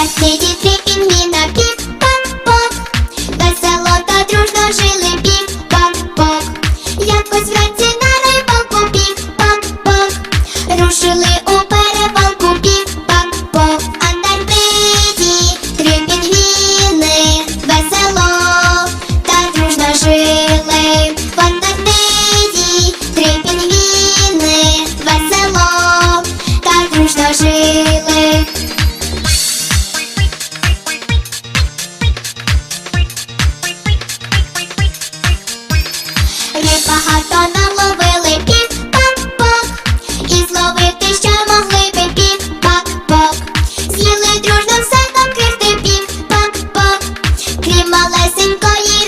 Щасні діти пінгіна пік-пак-пок та дружно жили пік-пак-пок Якось вранці на рибалку пік-пак-пок Рушили у перепалку пік-пак-пок А на три пінгіни Весело та дружно жили. В три пінгіни Весело та дружно жили. багато наловили пік-пак-пок І зловити ще могли би пік-пак-пок З'їли дружно все до крихти пік-пак-пок малесенької